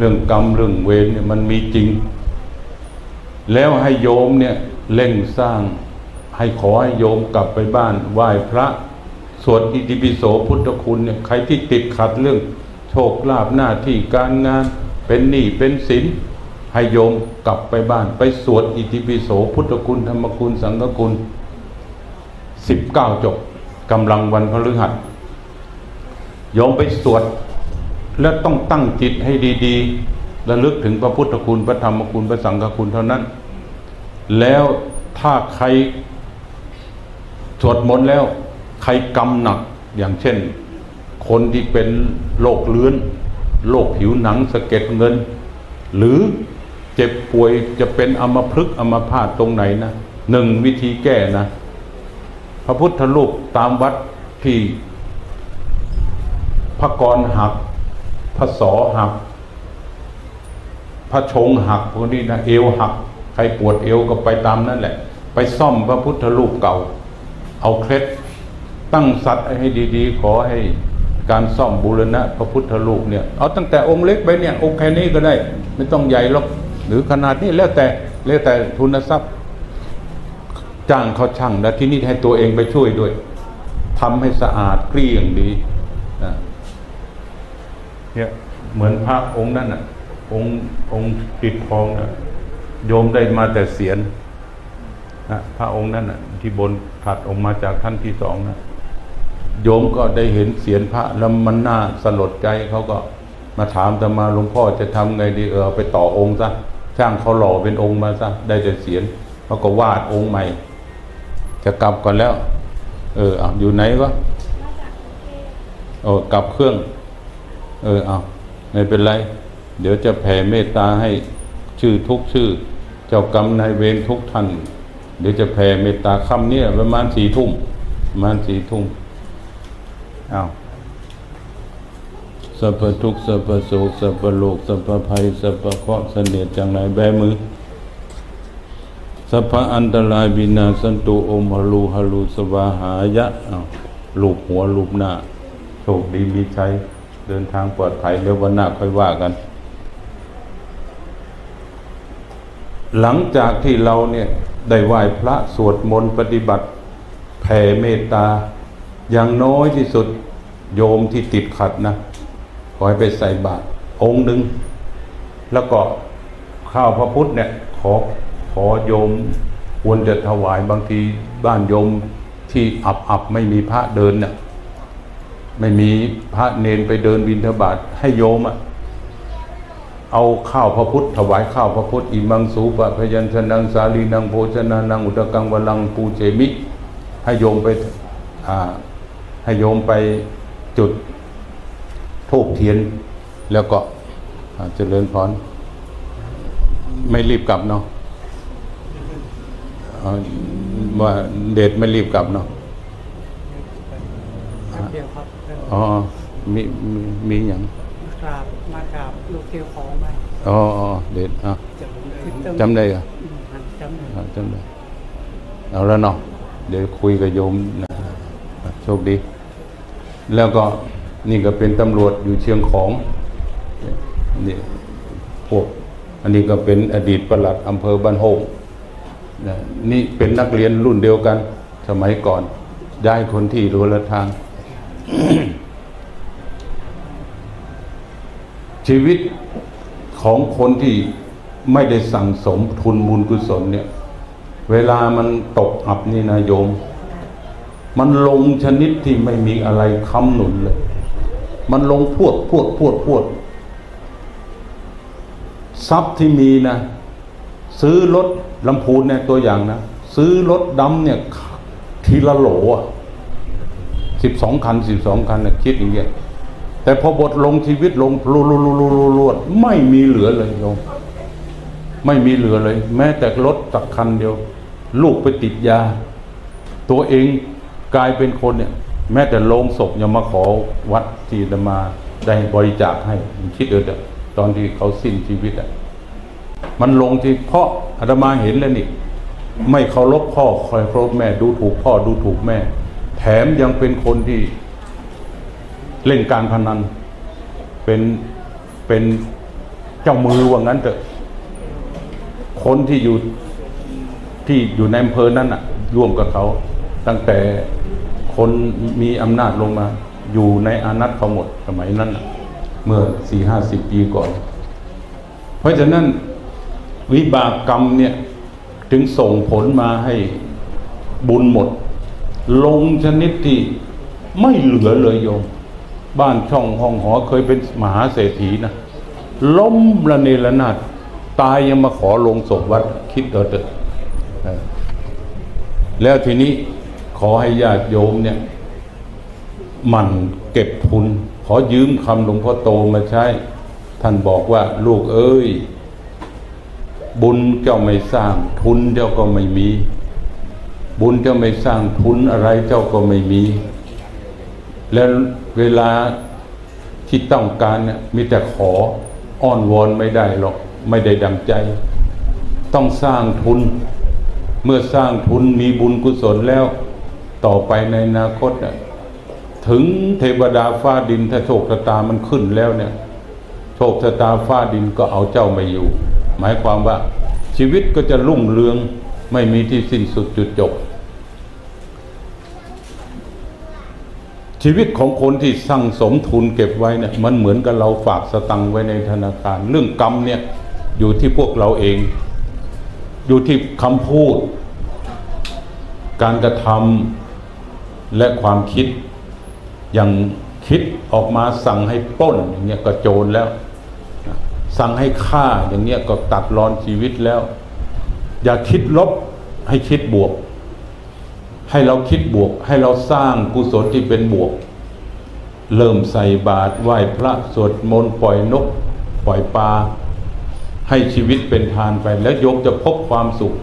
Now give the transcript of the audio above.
เรื่องกรรมเรื่องเวรเนี่ยมันมีจริง แล้วให้โยมเนี่ยเร่งสร้างให้ขอให้โยมกลับไปบ้านไหว้พระสวดอิติปิโสพุทธคุณเนี่ยใครที่ติดขัดเรื่อง โชคลาภหน้าที่การงานเป็นหนี้เป็นสินให้โยมกลับไปบ้าน ไปสวดอิติปิโสพุทธคุณธรรมคุณสังฆคุณสิบเก้าจบกำลังวันพฤหัสโยมไปสวด และต้องตั้งจิตให้ดีๆระลึกถึงพระพุทธคุณพระธรรมคุณพระสังฆคุณเท่านั้น แล้วถ้าใครสวดมนต์แล้ว ใครกำหนักอย่างเช่น คนที่เป็นโรคเลื้อนโรคผิวหนังสะเก็ดเงิน หรือเจ็บป่วยจะเป็นอมพฤกษ์อมพาตตรงไหนนะหนึ่งวิธีแก้นะ พระพุทธรูปตามวัดที่พระกรหัก พระสอหัก พระชงหักพวกนี้นะเอวหัก ใครปวดเอวก็ไปตามนั่นแหละ ไปซ่อมพระพุทธรูปเก่า เอาเคล็ดตั้งสัตว์ให้ดีๆ ขอให้การซ่อมบูรณะพระพุทธรูปเนี่ยเอาตั้งแต่องค์เล็กไปเนี่ยองค์แค่นี้ก็ได้ ไม่ต้องใหญ่หรอกหรือขนาดนี้แล้วแต่แล้วแต่ทุนทรัพย์ จ้างเขาช่างแล้วที่นี่ให้ตัวเองไปช่วยด้วยทำให้สะอาดเกลี้ยงดี เนี่ยเหมือนพระองค์นั่นน่ะ องค์องค์ติดทองน่ะโยมได้มาแต่เสียนนะพระองค์นั่นน่ะ ที่บนถัดออกมาจากท่านที่สองนะโยมก็ได้เห็นเสียนพระแล้วมันน่าสลดใจเขาก็มาถามแต่มาหลวงพ่อจะทำไงดีเออเอาไปต่อองค์ซะช่างเขาหล่อเป็นองค์มาซะได้แต่เสียนเขาก็วาดองค์ใหม่ จะกลับก่อนแล้ว เออเอาอยู่ไหนวะโอ้กลับเครื่อง เออเอาไม่เป็นไร เดี๋ยวจะแผ่เมตตาให้ชื่อทุกชื่อ เจ้ากรรมนายเวรทุกท่าน เดี๋ยวจะแผ่เมตตาค่ำเนี้ประมาณสี่ทุ่มประมาณสี่ทุ่มเอาสัพพทุกสัพพโศกสัพพโลกสัพพภัยสัพพเคราะห์เสนียดจังไรแบมือสัพพะอันตรายวินาสันตุโอมหลูหลูสวาหายะอ้าวลูบหัวลูบหน้าโชคดีมีชัย เดินทางปลอดภัยเดี๋ยววันหน้าค่อยว่ากัน หลังจากที่เราเนี่ยได้ไหว้พระสวดมนต์ปฏิบัติแผ่เมตตา อย่างน้อยที่สุดโยมที่ติดขัดนะขอให้ไปใส่บาตรองค์หนึ่งแล้วก็ข้าวพระพุทธเนี่ยขอขอโยมควรจะถวายบางทีบ้านโยมที่อับอับไม่มีพระเดินเนี่ย ไม่มีพระเนนไปเดินบิณฑบาตให้โยมอะเอาข้าวพระพุทธถวายข้าวพระพุทธอิมังสูปะพยัญชนะสาลีนังโภชนานังอุตกังวลังปูเจมิให้โยมไปให้โยมไปจุดทูบเทียน แล้วก็เจริญพรไม่รีบกลับเนาะว่าเดชไม่รีบกลับเนาะ แป๊บเดียวครับเรื่ องอ๋อมีมีมีอย่างกราบมากราบลูกเกี่ยวของไปอ๋ออ๋อเดชอะคือเติมจำได้เหรออืมจำได้อะจำได้เอาแล้วเนาะเดี๋ยวคุยกับโยมนะโชคดี แล้วก็นี่ก็เป็นตำรวจอยู่เชียงของนี่พวกอันนี้ก็เป็นอดีตปลัดอำเภอบ้านโฮงนะนี่เป็นนักเรียนรุ่นเดียวกัน สมัยก่อนย้ายคนที่รู้ละทาง ชีวิตของคนที่ไม่ได้สั่งสมทุนบุญกุศลเนี่ย เวลามันตกอับนี่นะโยม มันลงชนิดที่ไม่มีอะไรค้ำหนุนเลย มันลงพวดพวดพวดพวดทรัพย์ที่มีนะ ซื้อรถลำพูนเนี่ยตัวอย่างนะ ซื้อรถดำเนี่ยทีละโหลอะ สิบสองคันสิบสองคันนะคิดอย่างเงี้ยแต่พอบทลงชีวิตลงพลุลุลุลุลุลวดไม่มีเหลือเลยโยมไม่มีเหลือเลย แม้แต่รถสักคันเดียว ลูกไปติดยา ตัวเองกลายเป็นคนเนี่ย แม้แต่โลงศพยังมาขอวัดที่อาตมาได้บริจาคให้คิดเออเตอนที่เขาสิ้นชีวิตอะมันลงที่เพราะอาตมาเห็นแล้วนี่ ไม่เคารพพ่อคอยเคารพแม่ดูถูกพ่อดูถูกแม่ แถมยังเป็นคนที่เล่นการพนัน เป็นเป็นเจ้ามือว่างั้นเถอะ คนที่อยู่ที่อยู่ในอำเภอนั้นอะ ร่วมกับเขา ตั้งแต่คนมีอำนาจลงมา อยู่ในอานัตเขาหมดสมัยนั้นน่ะ เมื่อสี่ห้าสิบปีก่อน เพราะฉะนั้นวิบากกรรมเนี่ย ถึงส่งผลมาให้บุญหมด ลงชนิดที่ไม่เหลือเลยโยม บ้านช่องห้องหอเคยเป็นมหาเศรษฐีนะล้มระเนระนาดตายยังมาขอลงศพวัดคิดเถอะแล้วทีนี้ขอให้ญาติโยมเนี่ยหมันเก็บทุน ขอยืมคำหลวงพ่อโตมาใช้ ท่านบอกว่า ลูกเอ้ย บุญเจ้าไม่สร้าง ทุนเจ้าก็ไม่มี บุญเจ้าไม่สร้างทุนอะไรเจ้าก็ไม่มี แล้วเวลาที่ต้องการเนี่ยมีแต่ขออ้อนวอนไม่ได้หรอก ไม่ได้ดังใจ ต้องสร้างทุน เมื่อสร้างทุนมีบุญกุศลแล้ว ต่อไปในอนาคตเนี่ยถึงเทวดาฟ้าดินถ้าโชคชะตามันขึ้นแล้วเนี่ยโชคชะตาฟ้าดินก็เอาเจ้าไม่อยู่ หมายความว่าชีวิตก็จะรุ่งเรืองไม่มีที่สิ้นสุดจุดจบ ชีวิตของคนที่สั่งสมทุนเก็บไว้เนี่ยมันเหมือนกับเราฝากสตังค์ไว้ในธนาคาร เรื่องกรรมเนี่ยอยู่ที่พวกเราเอง อยู่ที่คำพูด การกระทำและความคิดอย่างคิดออกมาสั่งให้ป้นอย่างเงี้ยก็โจรแล้ว สั่งให้ฆ่าอย่างเงี้ยก็ตัดรอนชีวิตแล้ว อย่าคิดลบให้คิดบวก ให้เราคิดบวก ให้เราสร้างกุศลที่เป็นบวก เริ่มใส่บาตรไหว้พระสวดมนต์ปล่อยนก ปล่อยปลาให้ชีวิตเป็นทานไปแล้วโยมจะพบความสุข